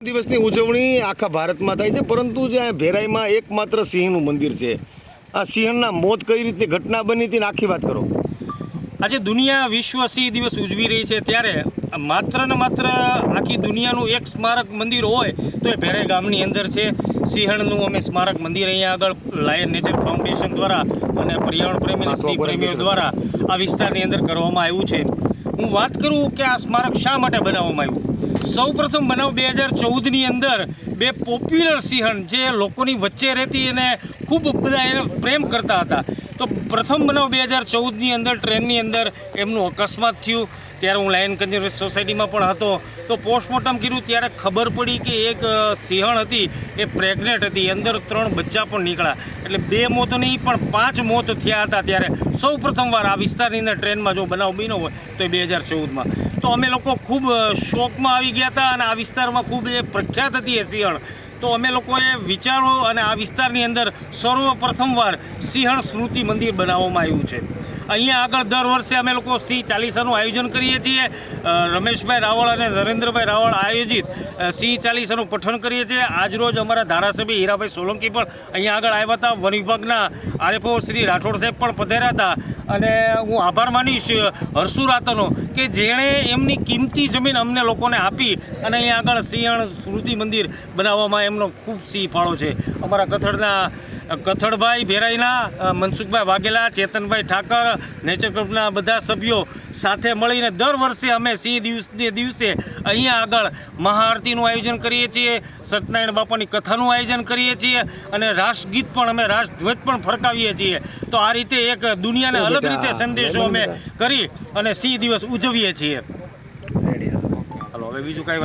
દિવસની ઉજવણી આખા ભારતમાં થાય છે પરંતુ જે આ ભેરાઈમાં એકમાત્ર સિંહનું મંદિર છે આ સિંહના મોત કઈ રીતની ઘટના બની હતી આખી વાત કરો. આજે દુનિયા વિશ્વ સિંહ દિવસ ઉજવી રહી છે ત્યારે માત્ર ને માત્ર આખી દુનિયાનું એક સ્મારક મંદિર હોય તો એ ભેરાઈ ગામની અંદર છે. સિંહણનું અમે સ્મારક મંદિર અહીંયા આગળ લાયન નેચર ફાઉન્ડેશન દ્વારા અને પર્યાવરણ પ્રેમી સિંહ પ્રેમીઓ દ્વારા આ વિસ્તારની અંદર કરવામાં આવ્યું છે. હું વાત કરું કે આ સ્મારક શા માટે બનાવવામાં આવ્યું? સૌ પ્રથમ બનાવ બે હજાર ચૌદની અંદર બે પોપ્યુલર સિંહણ જે લોકોની વચ્ચે રહેતી અને ખૂબ બધા એને પ્રેમ કરતા હતા. તો પ્રથમ બનાવ બે હજાર ચૌદની અંદર ટ્રેનની અંદર એમનું અકસ્માત થયું. ત્યારે હું લાયન કન્ઝર્વેશન સોસાયટીમાં પણ હતો, તો પોસ્ટમોર્ટમ કર્યું ત્યારે ખબર પડી કે એક સિંહણ હતી, એ પ્રેગ્નેન્ટ હતી, અંદર ત્રણ બચ્ચા પણ નીકળ્યા. એટલે બે મોત નહીં, પણ પાંચ મોત થયા હતા ત્યારે. સૌ પ્રથમવાર આ વિસ્તારની અંદર ટ્રેનમાં જો બનાવ બન્યો હોય, તો બે હજાર ચૌદમાં. તો અમે લોકો ખૂબ શોકમાં આવી ગયા હતા અને આ વિસ્તારમાં ખૂબ એ પ્રખ્યાત હતી એ સિંહણ. તો અમે લોકોએ વિચારો અને આ વિસ્તારની અંદર સર્વપ્રથમવાર સિંહણ સ્મૃતિ મંદિર બનાવવામાં આવ્યું છે. અહીંયા આગળ દર વર્ષે અમે લોકો સી ચાલીસાનું આયોજન કરીએ છીએ. રમેશભાઈ રાવળ અને નરેન્દ્રભાઈ રાવળ આયોજિત સી ચાલીસાનું પઠન કરીએ છીએ. આજરોજ અમારા ધારાસભ્ય હીરાભાઈ સોલંકી પણ અહીંયા આગળ આવ્યા હતા. વન વિભાગના આરએફઓ શ્રી રાઠોડ સાહેબ પણ પધાર્યા હતા. અને હું આભાર માનીશ હરસુ રાતનો કે જેણે એમની કિંમતી જમીન અમને લોકોને આપી અને અહીંયા આગળ સિંહણ સ્મૃતિ મંદિર બનાવવામાં એમનો ખૂબ સિંહ ફાળો છે. અમારા કથળના, કથળભાઈ ભેરાઈના મનસુખભાઈ વાઘેલા, ચેતનભાઈ ઠાકર, નેચર ક્લબના બધા સભ્યો સાથે મળીને દર વર્ષે અમે સિંહ દિવસને દિવસે અહીંયા આગળ મહાઆરતીનું આયોજન કરીએ છીએ સત્યનારાયણ બાપાની કથાનું આયોજન કરીએ છીએ અને રાષ્ટ્રગીત પણ અમે રાષ્ટ્રધ્વજ પણ ફરકાવીએ છીએ. તો આ રીતે એક દુનિયાને અલગ રીતે સંદેશો અમે કરી અને સિંહ દિવસ ઉજવીએ છીએ. હવે બીજું કાંઈ